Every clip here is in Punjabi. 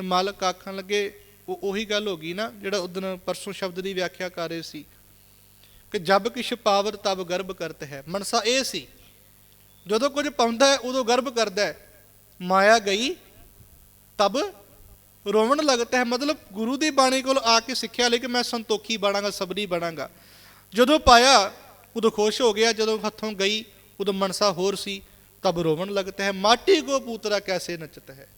ਤੇ ਮਾਲਕ ਆਖਣ ਲੱਗੇ, ਉਹ ਉਹੀ ਗੱਲ ਹੋ ਗਈ ਨਾ ਜਿਹੜਾ ਉਦੋਂ ਪਰਸੋਂ ਸ਼ਬਦ ਦੀ ਵਿਆਖਿਆ ਕਰ ਰਹੇ ਸੀ। ਕਿ ਜਬ ਕਿਛ ਪਾਵਰ ਤਬ ਗਰਭ ਕਰਤ ਹੈ। ਮਨਸਾ ਇਹ ਸੀ, ਜਦੋਂ ਕੁਝ ਪਾਉਂਦਾ ਹੈ, ਉਦੋਂ ਗਰਭ ਕਰਦਾ ਹੈ। ਮਾਇਆ ਗਈ, ਤਬ ਰੋਵਣ ਲੱਗਦਾ ਹੈ। ਮਤਲਬ ਗੁਰੂ ਦੀ ਬਾਣੀ ਕੋਲ ਆ ਕੇ ਸਿੱਖਿਆ ਲਈ ਕਿ ਮੈਂ ਸੰਤੋਖੀ ਬਣਾਂਗਾ, ਸਬਰੀ ਬਣਾਂਗਾ। ਜਦੋਂ ਪਾਇਆ, ਉਦੋਂ ਖੁਸ਼ ਹੋ ਗਿਆ। ਜਦੋਂ ਹੱਥੋਂ ਗਈ, ਉਦੋਂ ਮਨਸਾ ਹੋਰ ਸੀ, ਤਬ ਰੋਵਣ ਲੱਗਦਾ ਹੈ। ਮਾਟੀ ਕੋ ਪੂਤਰਾ ਕੈਸੇ ਨੱਚਤ ਹੈ।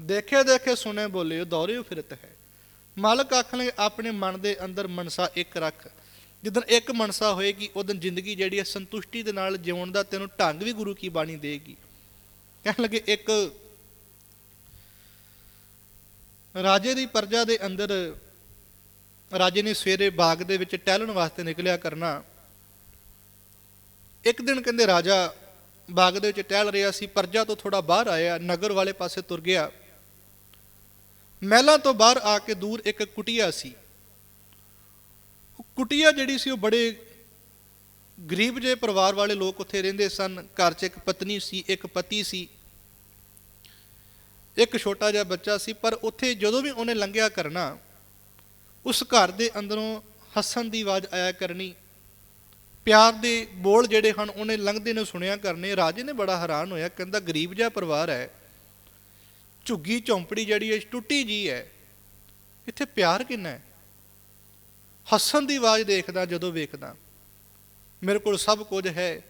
ਦੇਖੇ ਦੇਖੇ ਸੁਨੇ ਬੋਲੇ, ਦੌਰੇ ਫਿਰਤ ਹੈ। ਮਾਲਕ ਆਖਣ ਲੱਗੇ ਆਪਣੇ ਮਨ ਦੇ ਅੰਦਰ ਮਨਸਾ ਇੱਕ ਰੱਖ। ਜਦੋਂ ਇੱਕ ਮਨਸਾ ਹੋਏਗੀ ਉਦੋਂ ਜ਼ਿੰਦਗੀ ਜਿਹੜੀ ਹੈ, ਸੰਤੁਸ਼ਟੀ ਦੇ ਨਾਲ ਜਿਉਣ ਦਾ ਤੈਨੂੰ ਢੰਗ ਵੀ ਗੁਰੂ ਕੀ ਬਾਣੀ ਦੇਗੀ ਕਹਿਣ ਲੱਗੇ, ਇੱਕ ਰਾਜੇ ਦੀ ਪਰਜਾ ਦੇ ਅੰਦਰ ਰਾਜੇ ਨੇ ਸਵੇਰੇ ਬਾਗ ਦੇ ਵਿੱਚ ਟਹਿਲਣ ਵਾਸਤੇ ਨਿਕਲਿਆ ਕਰਨਾ। ਇੱਕ ਦਿਨ ਕਹਿੰਦੇ ਰਾਜਾ ਬਾਗ ਦੇ ਵਿੱਚ ਟਹਿਲ ਰਿਹਾ ਸੀ, ਪਰਜਾ ਤੋਂ ਥੋੜਾ ਬਾਹਰ ਆਇਆ, ਨਗਰ ਵਾਲੇ ਪਾਸੇ ਤੁਰ ਗਿਆ। ਮਹਿਲਾਂ ਤੋਂ ਬਾਹਰ ਆ ਕੇ ਦੂਰ ਇੱਕ ਕੁਟੀਆ ਸੀ। ਉਹ ਕੁਟੀਆ ਜਿਹੜੀ ਸੀ ਉਹ ਬੜੇ ਗਰੀਬ ਜਿਹੇ ਪਰਿਵਾਰ ਵਾਲੇ ਲੋਕ ਉੱਥੇ ਰਹਿੰਦੇ ਸਨ। ਘਰ 'ਚ ਇੱਕ ਪਤਨੀ ਸੀ, ਇੱਕ ਪਤੀ ਸੀ। ਇੱਕ ਛੋਟਾ ਜਿਹਾ ਬੱਚਾ ਸੀ, ਪਰ ਉੱਥੇ ਜਦੋਂ ਵੀ ਉਹਨੇ ਲੰਘਿਆ ਕਰਨਾ, ਉਸ ਘਰ ਦੇ ਅੰਦਰੋਂ ਹੱਸਣ ਦੀ ਆਵਾਜ਼ ਆਇਆ ਕਰਨੀ। ਪਿਆਰ ਦੇ ਬੋਲ ਜਿਹੜੇ ਹਨ, ਉਹਨੇ ਲੰਘਦੇ ਨੂੰ ਸੁਣਿਆ ਕਰਨੇ। ਰਾਜੇ ਨੇ ਬੜਾ ਹੈਰਾਨ ਹੋਇਆ, ਕਹਿੰਦਾ, ਗਰੀਬ ਜਿਹਾ ਪਰਿਵਾਰ ਹੈ। ਝੁੱਗੀ ਝੌਂਪੜੀ ਜਿਹੜੀ ਹੈ, ਟੁੱਟੀ ਜੀ ਹੈ। ਇੱਥੇ ਪਿਆਰ ਕਿੰਨਾ ਹੈ? ਹੱਸਣ ਦੀ ਆਵਾਜ਼ ਦੇਖਦਾ, ਜਦੋਂ ਵੇਖਦਾ, ਮੇਰੇ ਕੋਲ ਸਭ ਕੁਝ ਹੈ।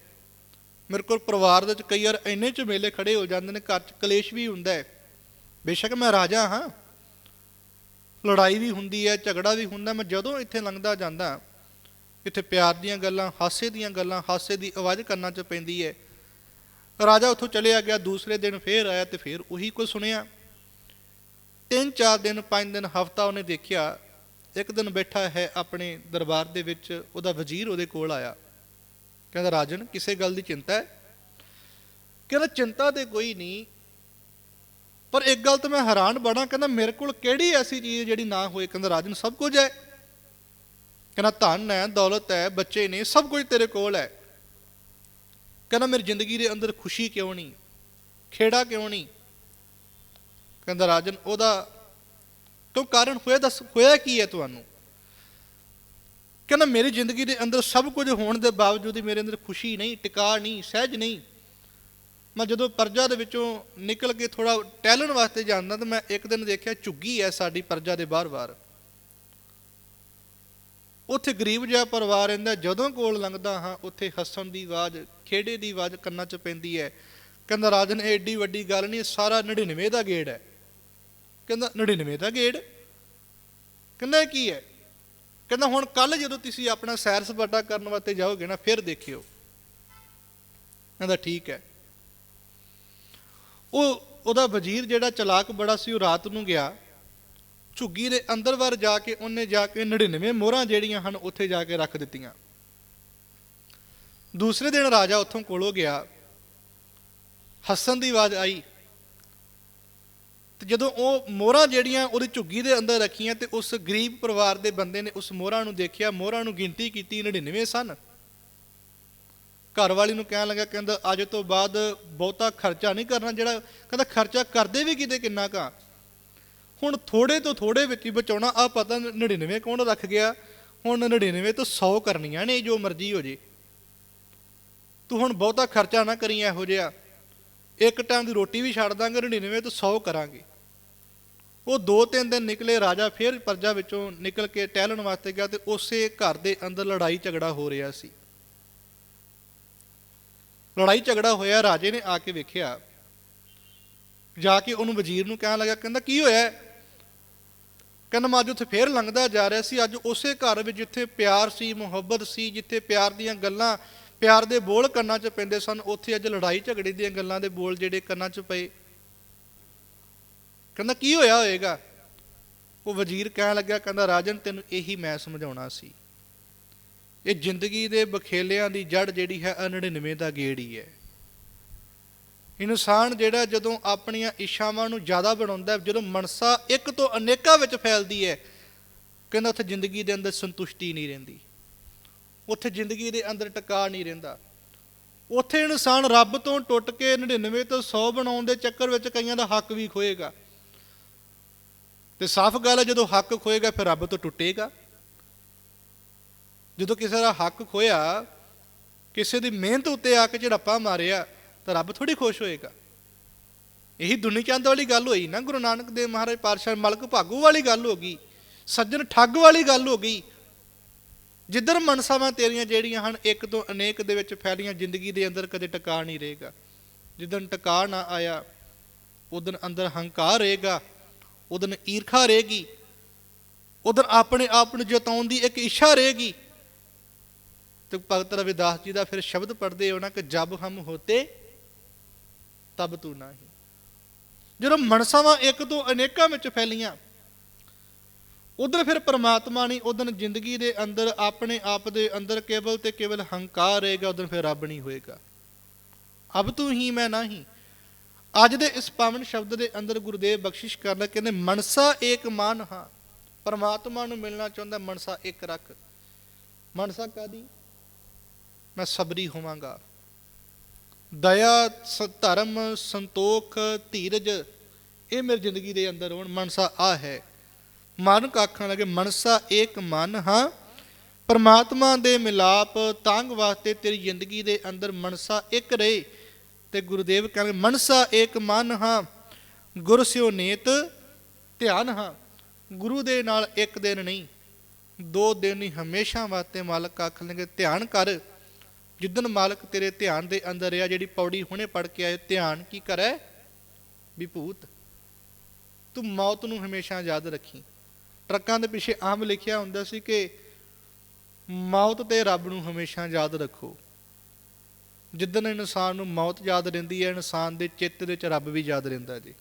ਮੇਰੇ ਕੋਲ ਪਰਿਵਾਰ ਦੇ ਵਿੱਚ ਕਈ ਵਾਰ ਇੰਨੇ ਝਮੇਲੇ ਖੜੇ ਹੋ ਜਾਂਦੇ ਨੇ, ਘਰ 'ਚ ਕਲੇਸ਼ ਵੀ ਹੁੰਦਾ ਹੈ। ਬੇਸ਼ੱਕ ਮੈਂ ਰਾਜਾ ਹਾਂ। ਲੜਾਈ ਵੀ ਹੁੰਦੀ ਹੈ, ਝਗੜਾ ਵੀ ਹੁੰਦਾ, ਮੈਂ ਜਦੋਂ ਇੱਥੇ ਲੰਘਦਾ ਜਾਂਦਾ, ਇੱਥੇ ਪਿਆਰ ਦੀਆਂ ਗੱਲਾਂ, ਹਾਸੇ ਦੀਆਂ ਗੱਲਾਂ, ਹਾਸੇ ਦੀ ਆਵਾਜ਼ ਕੰਨਾਂ 'ਚ ਪੈਂਦੀ ਹੈ। ਰਾਜਾ ਉੱਥੋਂ ਚਲਿਆ ਗਿਆ, ਦੂਸਰੇ ਦਿਨ ਫੇਰ ਆਇਆ ਤੇ ਫੇਰ ਉਹੀ ਕੁਝ ਸੁਣਿਆ। ਤਿੰਨ ਚਾਰ ਦਿਨ, ਪੰਜ ਦਿਨ, ਹਫਤਾ ਉਹਨੇ ਦੇਖਿਆ, ਇੱਕ ਦਿਨ ਬੈਠਾ ਹੈ ਆਪਣੇ ਦਰਬਾਰ ਦੇ ਵਿੱਚ, ਉਹਦਾ ਵਜ਼ੀਰ ਉਹਦੇ ਕੋਲ ਆਇਆ। ਕਹਿੰਦਾ, ਰਾਜਨ, ਕਿਸੇ ਗੱਲ ਦੀ ਚਿੰਤਾ ਹੈ? ਕਹਿੰਦਾ, ਚਿੰਤਾ ਤੇ ਕੋਈ ਨਹੀਂ, ਪਰ ਇੱਕ ਗੱਲ ਤਾਂ ਮੈਂ ਹੈਰਾਨ ਬਣਾ ਕਹਿੰਦਾ, ਮੇਰੇ ਕੋਲ ਕਿਹੜੀ ਐਸੀ ਚੀਜ਼ ਜਿਹੜੀ ਨਾ ਹੋਏ? ਕਹਿੰਦਾ, ਰਾਜਨ, ਸਭ ਕੁਝ ਹੈ। ਕਹਿੰਦਾ, ਧਨ ਹੈ, ਦੌਲਤ ਹੈ, ਬੱਚੇ ਨੇ, ਸਭ ਕੁਝ ਤੇਰੇ ਕੋਲ ਹੈ। ਕਹਿੰਦਾ, ਮੇਰੀ ਜ਼ਿੰਦਗੀ ਦੇ ਅੰਦਰ ਖੁਸ਼ੀ ਕਿਉਂ ਨਹੀਂ? ਖੇੜਾ ਕਿਉਂ ਨਹੀਂ? ਕਹਿੰਦਾ, ਰਾਜਨ, ਉਹਦਾ ਕਿਉਂ ਕਾਰਨ ਹੋਇਆ? ਦੱਸ, ਹੋਇਆ ਕੀ ਹੈ ਤੁਹਾਨੂੰ? ਕਹਿੰਦਾ, ਮੇਰੀ ਜ਼ਿੰਦਗੀ ਦੇ ਅੰਦਰ ਸਭ ਕੁਝ ਹੋਣ ਦੇ ਬਾਵਜੂਦ ਮੇਰੇ ਅੰਦਰ ਖੁਸ਼ੀ ਨਹੀਂ, ਟਿਕਾ ਨਹੀਂ, ਸਹਿਜ ਨਹੀਂ। ਮੈਂ ਜਦੋਂ ਪਰਜਾ ਦੇ ਵਿੱਚੋਂ ਨਿਕਲ ਕੇ ਥੋੜਾ ਟਹਿਲਣ ਵਾਸਤੇ ਜਾਂਦਾ ਤਾਂ ਮੈਂ ਇੱਕ ਦਿਨ ਦੇਖਿਆ ਝੁੱਗੀ ਹੈ ਸਾਡੀ ਪਰਜਾ ਦੇ ਬਾਹਰ-ਬਾਹਰ। ਉੱਥੇ ਗਰੀਬ ਜਿਹਾ ਪਰਿਵਾਰ ਰਹਿੰਦਾ, ਜਦੋਂ ਕੋਲ ਲੰਘਦਾ ਹਾਂ, ਉੱਥੇ ਹੱਸਣ ਦੀ ਆਵਾਜ਼ ਖੇੜੇ ਦੀ ਆਵਾਜ਼ ਕੰਨਾਂ 'ਚ ਪੈਂਦੀ ਹੈ। ਕਹਿੰਦਾ, ਰਾਜਨ, ਇਹ ਏਡੀ ਵੱਡੀ ਗੱਲ ਨਹੀਂ ਸਾਰਾ 99 ਦਾ ਗੇੜ ਹੈ। ਕਹਿੰਦਾ 99 ਦਾ ਗੇੜ? ਕਹਿੰਦਾ ਕੀ ਹੈ? ਕਹਿੰਦਾ, ਹੁਣ ਕੱਲ ਜਦੋਂ ਤੁਸੀਂ ਆਪਣਾ ਸੈਰ ਸਪਾਟਾ ਕਰਨ ਵਾਸਤੇ ਜਾਓਗੇ ਨਾ, ਫਿਰ ਦੇਖਿਓ। ਕਹਿੰਦਾ, ਠੀਕ ਹੈ। ਉਹ, ਉਹਦਾ ਵਜ਼ੀਰ ਜਿਹੜਾ ਚਲਾਕ ਬੜਾ ਸੀ, ਉਹ ਰਾਤ ਨੂੰ ਗਿਆ। ਝੁੱਗੀ ਦੇ ਅੰਦਰ ਵਰ ਜਾ ਕੇ, ਉਹਨੇ ਜਾ ਕੇ 99 ਮੋਹਰਾਂ ਜਿਹੜੀਆਂ ਹਨ, ਉੱਥੇ ਜਾ ਕੇ ਰੱਖ ਦਿੱਤੀਆਂ। ਦੂਸਰੇ ਦਿਨ ਰਾਜਾ ਉੱਥੋਂ ਕੋਲੋਂ ਗਿਆ। ਹੱਸਣ ਦੀ ਆਵਾਜ਼ ਆਈ। ਤੇ ਜਦੋਂ ਉਹ ਮੋਹਰਾਂ ਜਿਹੜੀਆਂ ਉਹਦੀ ਝੁੱਗੀ ਦੇ ਅੰਦਰ ਰੱਖੀਆਂ ਤੇ ਉਸ ਗਰੀਬ ਪਰਿਵਾਰ ਦੇ ਬੰਦੇ ਨੇ ਉਸ ਮੋਹਰਾਂ ਨੂੰ ਦੇਖਿਆ, ਮੋਹਰਾਂ ਨੂੰ ਗਿਣਤੀ ਕੀਤੀ 99 ਸਨ। ਘਰ ਵਾਲੀ ਨੂੰ ਕਹਿਣ ਲੱਗਾ, ਕਹਿੰਦਾ, ਅੱਜ ਤੋਂ ਬਾਅਦ ਬਹੁਤਾ ਖਰਚਾ ਨਹੀਂ ਕਰਨਾ, ਜਿਹੜਾ ਕਹਿੰਦਾ, ਖਰਚਾ ਕਰਦੇ ਵੀ ਕਿਤੇ ਕਿੰਨਾ ਕਾ ਹੁਣ ਥੋੜੇ ਤੋਂ ਥੋੜੇ ਵਿੱਚ ਹੀ ਬਚਾਉਣਾ ਆ ਪਤਾ 99 ਕੌਣ ਰੱਖ ਗਿਆ? ਹੁਣ 99 ਤੋਂ 100 ਕਰਨੀਆਂ ਨੇ, ਜੋ ਮਰਜ਼ੀ ਹੋ ਜੇ। ਤੂੰ ਹੁਣ ਬਹੁਤਾ ਖਰਚਾ ਨਾ ਕਰੀ ਇਹੋ ਜਿਹਾ। ਇੱਕ ਟਾਈਮ ਦੀ ਰੋਟੀ ਵੀ ਛੱਡ ਦਾਂਗੇ 99 ਤੋਂ 100 ਕਰਾਂਗੇ। ਉਹ ਦੋ ਤਿੰਨ ਦਿਨ ਨਿਕਲੇ, ਰਾਜਾ ਫਿਰ ਪਰਜਾ ਵਿੱਚੋਂ ਨਿਕਲ ਕੇ ਟਹਿਲਣ ਵਾਸਤੇ ਗਿਆ ਤੇ ਉਸੇ ਘਰ ਦੇ ਅੰਦਰ ਲੜਾਈ ਝਗੜਾ ਹੋ ਰਿਹਾ ਸੀ। ਲੜਾਈ ਝਗੜਾ ਹੋਇਆ, ਰਾਜੇ ਨੇ ਆ ਕੇ ਵੇਖਿਆ। ਜਾ ਕੇ ਉਹਨੂੰ ਵਜ਼ੀਰ ਨੂੰ ਕਹਿਣ ਲੱਗਾ, ਕਹਿੰਦਾ, ਕੀ ਹੋਇਆ? ਕਹਿੰਦਾ ਮੈਂ ਅੱਜ ਉੱਥੇ ਫੇਰ ਲੰਘਦਾ ਜਾ ਰਿਹਾ ਸੀ, ਅੱਜ ਉਸੇ ਘਰ ਵਿੱਚ ਜਿੱਥੇ ਪਿਆਰ ਸੀ, ਮੁਹੱਬਤ ਸੀ, ਜਿੱਥੇ ਪਿਆਰ ਦੀਆਂ ਗੱਲਾਂ, ਪਿਆਰ ਦੇ ਬੋਲ ਕੰਨਾਂ 'ਚ ਪੈਂਦੇ ਸਨ, ਉੱਥੇ ਅੱਜ ਲੜਾਈ ਝਗੜੇ ਦੀਆਂ ਗੱਲਾਂ ਦੇ ਬੋਲ ਜਿਹੜੇ ਕੰਨਾਂ 'ਚ ਪਏ। ਕਹਿੰਦਾ ਕੀ ਹੋਇਆ ਹੋਏਗਾ? ਉਹ ਵਜ਼ੀਰ ਕਹਿਣ ਲੱਗਾ ਕਹਿੰਦਾ ਰਾਜਨ ਤੈਨੂੰ ਇਹੀ ਮੈਂ ਸਮਝਾਉਣਾ ਸੀ। ਇਹ ਜ਼ਿੰਦਗੀ ਦੇ ਬਖੇਲਿਆਂ ਦੀ ਜੜ ਜਿਹੜੀ ਹੈ 99 ਦਾ ਗੇੜ ਹੀ ਹੈ। ਇਨਸਾਨ ਜਿਹੜਾ ਜਦੋਂ ਆਪਣੀਆਂ ਇੱਛਾਵਾਂ ਨੂੰ ਜ਼ਿਆਦਾ ਬਣਾਉਂਦਾ ਜਦੋਂ ਮਨਸਾ ਇੱਕ ਤੋਂ ਅਨੇਕਾਂ ਵਿੱਚ ਫੈਲਦੀ ਹੈ, ਕਹਿੰਦਾ ਉੱਥੇ ਜ਼ਿੰਦਗੀ ਦੇ ਅੰਦਰ ਸੰਤੁਸ਼ਟੀ ਨਹੀਂ ਰਹਿੰਦੀ। ਉੱਥੇ ਜ਼ਿੰਦਗੀ ਦੇ ਅੰਦਰ ਟਿਕਾ ਨਹੀਂ ਰਹਿੰਦਾ। ਉੱਥੇ ਇਨਸਾਨ ਰੱਬ ਤੋਂ ਟੁੱਟ ਕੇ 99 ਤੋਂ 100 ਬਣਾਉਣ ਦੇ ਚੱਕਰ ਵਿੱਚ ਕਈਆਂ ਦਾ ਹੱਕ ਵੀ ਖੋਏਗਾ। ਤੇ ਸਾਫ਼ ਗੱਲ ਹੈ, ਜਦੋਂ ਹੱਕ ਖੋਏਗਾ, ਫਿਰ ਰੱਬ ਤੋਂ ਟੁੱਟੇਗਾ। ਜਦੋਂ ਕਿਸੇ ਦਾ ਹੱਕ ਖੋਇਆ, ਕਿਸੇ ਦੀ ਮਿਹਨਤ ਉੱਤੇ ਆ ਕੇ ਝੜੱਪਾ ਮਾਰਿਆ ਤਾਂ ਰੱਬ ਥੋੜੀ ਖੁਸ਼ ਹੋਏਗਾ। ਇਹੀ ਦੁਨੀ ਚੰਦ ਵਾਲੀ ਗੱਲ ਹੋਈ, ਨਾ ਗੁਰੂ ਨਾਨਕ ਦੇਵ ਮਹਾਰਾਜ ਪਾਤਸ਼ਾਹ ਮਲਕ ਭਾਗੂ ਵਾਲੀ ਗੱਲ ਹੋ ਗਈ, ਸੱਜਣ ਠੱਗ ਵਾਲੀ ਗੱਲ ਹੋ ਗਈ। ਜਿੱਧਰ ਮਨਸਾਵਾਂ ਤੇਰੀਆਂ ਜਿਹੜੀਆਂ ਹਨ, ਇੱਕ ਤੋਂ ਅਨੇਕ ਦੇ ਵਿੱਚ ਫੈਲੀਆਂ, ਜ਼ਿੰਦਗੀ ਦੇ ਅੰਦਰ ਕਦੇ ਟਿਕਾ ਨਹੀਂ ਰਹੇਗਾ। ਜਿੱਦਨ ਟਿਕਾ ਨਾ ਆਇਆ ਉਦਨ ਅੰਦਰ ਹੰਕਾਰ ਰਹੇਗਾ ਉਦਨ ਈਰਖਾ ਰਹੇਗੀ ਉਦਨ ਆਪਣੇ ਆਪ ਨੂੰ ਜਤਾਉਣ ਦੀ ਇੱਕ ਇੱਛਾ ਰਹੇਗੀ। ਤੇ ਭਗਤ ਰਵਿਦਾਸ ਜੀ ਦਾ ਫਿਰ ਸ਼ਬਦ ਪੜ੍ਹਦੇ ਹੋ ਨਾ ਕਿ ਜਬ ਹਮ ਹੋਤੇ ਤਬ ਤੂੰ ਨਹੀਂ। ਜਦੋਂ ਮਨਸਾਵਾਂ ਇੱਕ ਤੋਂ ਅਨੇਕਾਂ ਵਿੱਚ ਫੈਲੀਆਂ, ਉਧਰ ਫਿਰ ਪ੍ਰਮਾਤਮਾ ਨਹੀਂ ਉਧਰ ਜ਼ਿੰਦਗੀ ਦੇ ਅੰਦਰ, ਆਪਣੇ ਆਪ ਦੇ ਅੰਦਰ ਕੇਵਲ ਤੇ ਕੇਵਲ ਹੰਕਾਰ ਰਹੇਗਾ, ਉਧਰ ਫਿਰ ਰੱਬ ਨਹੀਂ ਹੋਏਗਾ। ਅਬ ਤੂੰ ਹੀ ਮੈਂ ਨਹੀਂ। ਅੱਜ ਦੇ ਇਸ ਪਾਵਨ ਸ਼ਬਦ ਦੇ ਅੰਦਰ ਗੁਰਦੇਵ ਬਖਸ਼ਿਸ਼ ਕਰਦਾ, ਕਹਿੰਦੇ ਮਨਸਾ ਏਕ ਮਾਨ ਹਾਂ। ਪਰਮਾਤਮਾ ਨੂੰ ਮਿਲਣਾ ਚਾਹੁੰਦਾ, ਮਨਸਾ ਇੱਕ ਰੱਖ। ਮਨਸਾ ਕਾਦੀ ਮੈਂ ਸਬਰੀ ਹੋਵਾਂਗਾ। ਦਇਆ, ਸ- ਧਰਮ, ਸੰਤੋਖ, ਧੀਰਜ, ਇਹ ਮੇਰੀ ਜ਼ਿੰਦਗੀ ਦੇ ਅੰਦਰ ਹੋਣ ਮਨਸਾ ਆ ਹੈ। ਮਨ ਕਾਖਣ ਲਗੇ, ਮਨਸਾ ਏਕ ਮਨ ਹਾਂ। ਪਰਮਾਤਮਾ ਦੇ ਮਿਲਾਪ ਤਾਂਗ ਵਾਸਤੇ ਤੇਰੀ ਜ਼ਿੰਦਗੀ ਦੇ ਅੰਦਰ ਮਨਸਾ ਇੱਕ ਰਹੇ। ਤੇ ਗੁਰਦੇਵ ਕਹਿੰਦੇ, ਮਨਸਾ ਏਕ ਮਨ ਹਾਂ। ਗੁਰ ਸਿਓ ਨੇਤ, ਧਿਆਨ ਹਾਂ। ਗੁਰੂ ਦੇ ਨਾਲ ਇੱਕ ਦਿਨ ਨਹੀਂ, ਦੋ ਦਿਨ ਹੀ ਹਮੇਸ਼ਾ ਵਾਸਤੇ ਮਾਲਕ ਆਖਣਗੇ ਧਿਆਨ ਕਰ। ਜਿੱਦਨ ਮਾਲਕ ਤੇਰੇ ਧਿਆਨ ਦੇ ਅੰਦਰ ਆ ਜਿਹੜੀ ਪੌੜੀ ਹੁਣੇ ਪੜ ਕੇ ਆਏ, ਧਿਆਨ ਕੀ ਕਰੈ? ਵਿਭੂਤ ਤੂੰ ਮੌਤ ਨੂੰ ਹਮੇਸ਼ਾ ਯਾਦ ਰੱਖੀ। ਟਰੱਕਾਂ ਦੇ ਪਿੱਛੇ ਆਮ ਲਿਖਿਆ ਹੁੰਦਾ ਸੀ ਕਿ ਮੌਤ ਤੇ ਰੱਬ ਨੂੰ ਹਮੇਸ਼ਾ ਯਾਦ ਰੱਖੋ। ਜਿੱਦਨ ਇਨਸਾਨ ਨੂੰ ਮੌਤ ਯਾਦ ਰਹਿੰਦੀ ਹੈ, ਇਨਸਾਨ ਦੇ ਚਿੱਤ ਦੇ ਵਿੱਚ ਰੱਬ ਵੀ ਯਾਦ ਰਹਿੰਦਾ ਜੀ।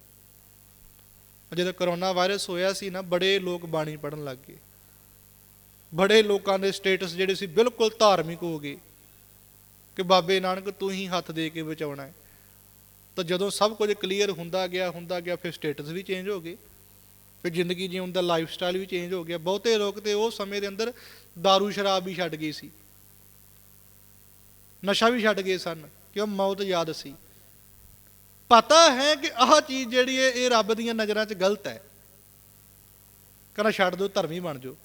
ਜਦੋਂ ਕਰੋਨਾ ਵਾਇਰਸ ਹੋਇਆ ਸੀ ਨਾ, ਬੜੇ ਲੋਕ ਬਾਣੀ ਪੜਨ ਲੱਗ ਗਏ। ਬੜੇ ਲੋਕਾਂ ਦੇ ਸਟੇਟਸ ਜਿਹੜੇ ਸੀ ਬਿਲਕੁਲ ਧਾਰਮਿਕ ਹੋ ਗਏ। ਕਿ ਬਾਬੇ ਨਾਨਕ ਤੂੰ ਹੀ ਹੱਥ ਦੇ ਕੇ ਬਚਾਉਣਾ ਹੈ। ਤਾਂ ਜਦੋਂ ਸਭ ਕੁਝ ਕਲੀਅਰ ਹੁੰਦਾ ਗਿਆ ਹੁੰਦਾ ਗਿਆ, ਫਿਰ ਸਟੇਟਸ ਵੀ ਚੇਂਜ ਹੋ ਗਏ ਫਿਰ ਜ਼ਿੰਦਗੀ ਜਿਉਣ ਦਾ ਲਾਈਫ ਸਟਾਈਲ ਵੀ ਚੇਂਜ ਹੋ ਗਿਆ। ਬਹੁਤੇ ਲੋਕ ਤੇ ਉਹ ਸਮੇਂ ਦੇ ਅੰਦਰ दारू ਸ਼ਰਾਬ ਵੀ ਛੱਡ ਗਏ ਸੀ। ਨਸ਼ਾ ਵੀ ਛੱਡ ਗਏ ਸਨ ਕਿਉਂ ਮੌਤ ਯਾਦ ਸੀ। ਪਤਾ ਹੈ ਕਿ ਆਹ ਚੀਜ਼ ਜਿਹੜੀ ਹੈ, ਇਹ ਰੱਬ ਦੀਆਂ ਨਜ਼ਰਾਂ 'ਚ ਗਲਤ ਹੈ। ਕਹਿੰਦਾ ਛੱਡ ਦਿਓ, ਧਰਮੀ ਬਣ ਜਾਓ।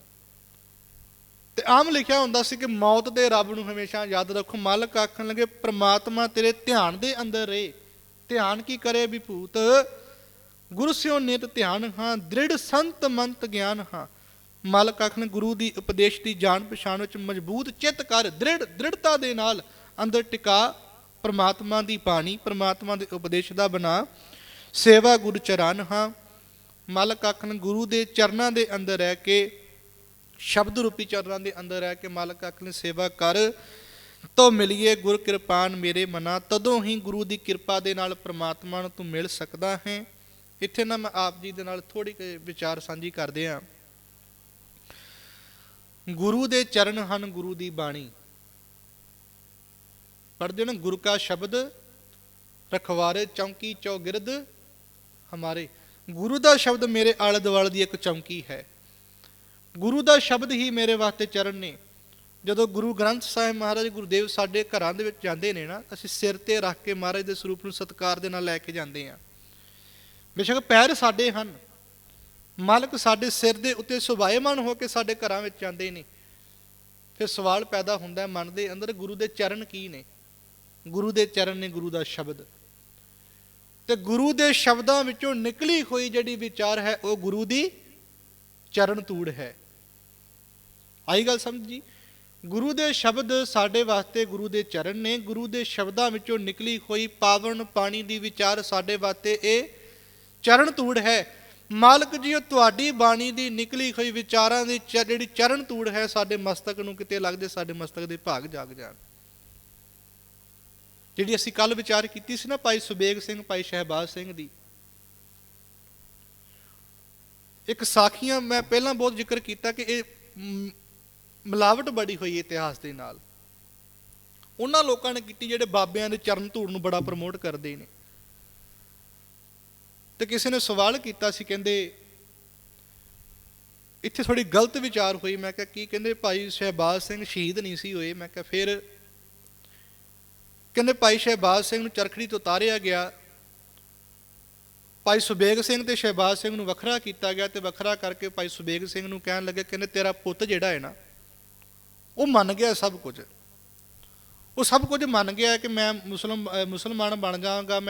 ਤੇ ਆਮ ਲਿਖਿਆ ਹੁੰਦਾ ਸੀ ਕਿ ਮੌਤ ਦੇ ਰੱਬ ਨੂੰ ਹਮੇਸ਼ਾ ਯਾਦ ਰੱਖੋ। ਮਾਲਕ ਆਖਣ ਲੱਗੇ, ਪ੍ਰਮਾਤਮਾ ਤੇਰੇ ਧਿਆਨ ਦੇ ਅੰਦਰ ਰਹੇ ਧਿਆਨ ਕੀ ਕਰੇ ਵਿਭੂਤ ਗੁਰੂ ਸਿਓ ਨਿਤ ਧਿਆਨ ਹਾਂ, ਦ੍ਰਿੜ ਸੰਤ ਮੰਤ ਗਿਆਨ ਹਾਂ। ਮਾਲਕ ਆਖਣ, ਗੁਰੂ ਦੀ ਉਪਦੇਸ਼ ਦੀ ਜਾਣ ਪਛਾਣ ਵਿੱਚ ਮਜ਼ਬੂਤ ਚਿੱਤ ਕਰ, ਦ੍ਰਿੜ ਦ੍ਰਿੜਤਾ ਦੇ ਨਾਲ ਅੰਦਰ ਟਿਕਾ। ਪ੍ਰਮਾਤਮਾ ਦੀ ਬਾਣੀ, ਪ੍ਰਮਾਤਮਾ ਦੇ ਉਪਦੇਸ਼ ਦਾ ਬਣਾ। ਸੇਵਾ ਗੁਰ ਚਰਨ ਹਾਂ। ਮਾਲਕ ਆਖਣ, ਗੁਰੂ ਦੇ ਚਰਨਾਂ ਦੇ ਅੰਦਰ ਰਹਿ ਕੇ ਸ਼ਬਦ ਰੂਪੀ ਚਰਨਾਂ ਦੇ ਅੰਦਰ ਰਹਿ ਕੇ ਮਾਲਕ ਆਖਣ ਸੇਵਾ ਕਰ, ਤੋ ਮਿਲੀਏ ਗੁਰ ਕਿਰਪਾਨ ਮੇਰੇ ਮਨਾ, ਤਦੋਂ ਹੀ ਗੁਰੂ ਦੀ ਕਿਰਪਾ ਦੇ ਨਾਲ ਪ੍ਰਮਾਤਮਾ ਨੂੰ ਤੂੰ ਮਿਲ ਸਕਦਾ ਹੈ। ਇੱਥੇ ਨਾ ਮੈਂ ਆਪ ਜੀ ਦੇ ਨਾਲ ਥੋੜੀ ਕੁ ਵਿਚਾਰ ਸਾਂਝੀ ਕਰਦੇ ਆ ਗੁਰੂ ਦੇ ਚਰਨ ਹਨ ਗੁਰੂ ਦੀ ਬਾਣੀ। ਪੜਦੇ ਨਾ, ਗੁਰੂ ਕਾ ਸ਼ਬਦ ਰਖਵਾਰੇ ਚੌਂਕੀ ਚੌਗਿਰਦ ਹਮਾਰੇ। ਗੁਰੂ ਦਾ ਸ਼ਬਦ ਮੇਰੇ ਆਲੇ ਦੁਆਲੇ ਦੀ ਇੱਕ ਚੌਂਕੀ ਹੈ। ਗੁਰੂ ਦਾ ਸ਼ਬਦ ਹੀ ਮੇਰੇ ਵਾਸਤੇ ਚਰਨ ਨੇ। ਜਦੋਂ ਗੁਰੂ ਗ੍ਰੰਥ ਸਾਹਿਬ ਮਹਾਰਾਜ ਗੁਰਦੇਵ ਸਾਡੇ ਘਰਾਂ ਦੇ ਵਿੱਚ ਜਾਂਦੇ ਨੇ ਨਾ, ਅਸੀਂ ਸਿਰ ਤੇ ਰੱਖ ਕੇ ਮਹਾਰਾਜ ਦੇ ਸਰੂਪ ਨੂੰ ਸਤਿਕਾਰ ਦੇ ਨਾਲ ਲੈ ਕੇ ਜਾਂਦੇ ਆ ਬੇਸ਼ੱਕ ਪੈਰ ਸਾਡੇ ਹਨ। ਮਾਲਕ ਸਾਡੇ ਸਿਰ ਦੇ ਉੱਤੇ ਸੁਭਾਏਮਾਨ ਹੋ ਕੇ ਸਾਡੇ ਘਰਾਂ ਵਿੱਚ ਜਾਂਦੇ ਨੇ। ਫਿਰ ਸਵਾਲ ਪੈਦਾ ਹੁੰਦਾ ਮਨ ਦੇ ਅੰਦਰ ਗੁਰੂ ਦੇ ਚਰਨ ਕੀ ਨੇ? ਗੁਰੂ ਦੇ ਚਰਨ ਨੇ ਗੁਰੂ ਦਾ ਸ਼ਬਦ। ਤੇ ਗੁਰੂ ਦੇ ਸ਼ਬਦਾਂ ਵਿੱਚੋਂ ਨਿਕਲੀ ਹੋਈ ਜਿਹੜੀ ਵਿਚਾਰ ਹੈ, ਉਹ ਗੁਰੂ ਦੀ ਚਰਨ ਤੂੜ ਹੈ। ਆਈ ਗੱਲ ਸਮਝੀ ਗੁਰੂ ਦੇ ਸ਼ਬਦ ਸਾਡੇ ਵਾਸਤੇ ਗੁਰੂ ਦੇ ਚਰਨ ਨੇ। ਗੁਰੂ ਦੇ ਸ਼ਬਦਾਂ ਵਿੱਚੋਂ ਨਿਕਲੀ ਹੋਈ ਪਾਵਨ ਪਾਣੀ ਦੀ ਵਿਚਾਰ ਸਾਡੇ ਵਾਸਤੇ ਇਹ ਚਰਨ ਤੂੜ ਹੈ। ਮਾਲਕ ਜੀ ਉਹ ਤੁਹਾਡੀ ਬਾਣੀ ਦੀ ਨਿਕਲੀ ਹੋਈ ਵਿਚਾਰਾਂ ਦੀ ਚ- ਜਿਹੜੀ ਚਰਨ ਤੂੜ ਹੈ, ਸਾਡੇ ਮਸਤਕ ਨੂੰ ਕਿਤੇ ਲੱਗਦੇ ਸਾਡੇ ਮਸਤਕ ਦੇ ਭਾਗ ਜਾਗ ਜਾਣ। ਜਿਹੜੀ ਅਸੀਂ ਕੱਲ ਵਿਚਾਰ ਕੀਤੀ ਸੀ ਨਾ ਭਾਈ ਸੁਬੇਗ ਸਿੰਘ, ਭਾਈ ਸ਼ਹਿਬਾਜ਼ ਸਿੰਘ ਦੀ। ਇੱਕ ਸਾਖੀਆਂ ਮੈਂ ਪਹਿਲਾਂ ਬਹੁਤ ਜ਼ਿਕਰ ਕੀਤਾ ਕਿ ਇਹ ਮਿਲਾਵਟ ਬੜੀ ਹੋਈ ਇਤਿਹਾਸ ਦੇ ਨਾਲ। ਉਹਨਾਂ ਲੋਕਾਂ ਨੇ ਕੀਤੀ ਜਿਹੜੇ ਬਾਬਿਆਂ ਦੇ ਚਰਨ ਧੂੜ ਨੂੰ ਬੜਾ ਪ੍ਰਮੋਟ ਕਰਦੇ ਨੇ। ਤੇ ਕਿਸੇ ਨੇ ਸਵਾਲ ਕੀਤਾ ਸੀ, ਕਹਿੰਦੇ, ਇੱਥੇ ਥੋੜੀ ਗਲਤ ਵਿਚਾਰ ਹੋਈ। ਮੈਂ ਕਿਹਾ, ਕੀ ਕਹਿੰਦੇ, ਭਾਈ ਸ਼ਹਿਬਾਜ਼ ਸਿੰਘ ਸ਼ਹੀਦ ਨਹੀਂ ਸੀ ਹੋਏ। ਮੈਂ ਕਿਹਾ, ਫਿਰ ਕਹਿੰਦੇ, ਭਾਈ ਸ਼ਹਿਬਾਜ਼ ਸਿੰਘ ਨੂੰ ਚਰਖੜੀ ਤੋਂ ਉਤਾਰਿਆ ਗਿਆ। ਭਾਈ ਸੁਬੇਗ ਸਿੰਘ ਤੇ ਸ਼ਹਿਬਾਜ਼ ਸਿੰਘ ਨੂੰ ਵੱਖਰਾ ਕੀਤਾ ਗਿਆ ਤੇ ਵੱਖਰਾ ਕਰਕੇ ਭਾਈ ਸੁਬੇਗ ਸਿੰਘ ਨੂੰ ਕਹਿਣ ਲੱਗੇ, ਕਹਿੰਦੇ, ਤੇਰਾ ਪੁੱਤ ਜਿਹੜਾ ਹੈ ਨਾ ਉਹ ਮੰਨ ਗਿਆ ਸਭ ਕੁਝ। ਉਹ ਸਭ ਕੁਝ ਮੰਨ ਗਿਆ ਕਿ ਮੈਂ ਮੁਸਲਮ ਮੁਸਲਮਾਨ ਬਣ ਜਾਵਾਂਗਾ, ਮੈਂ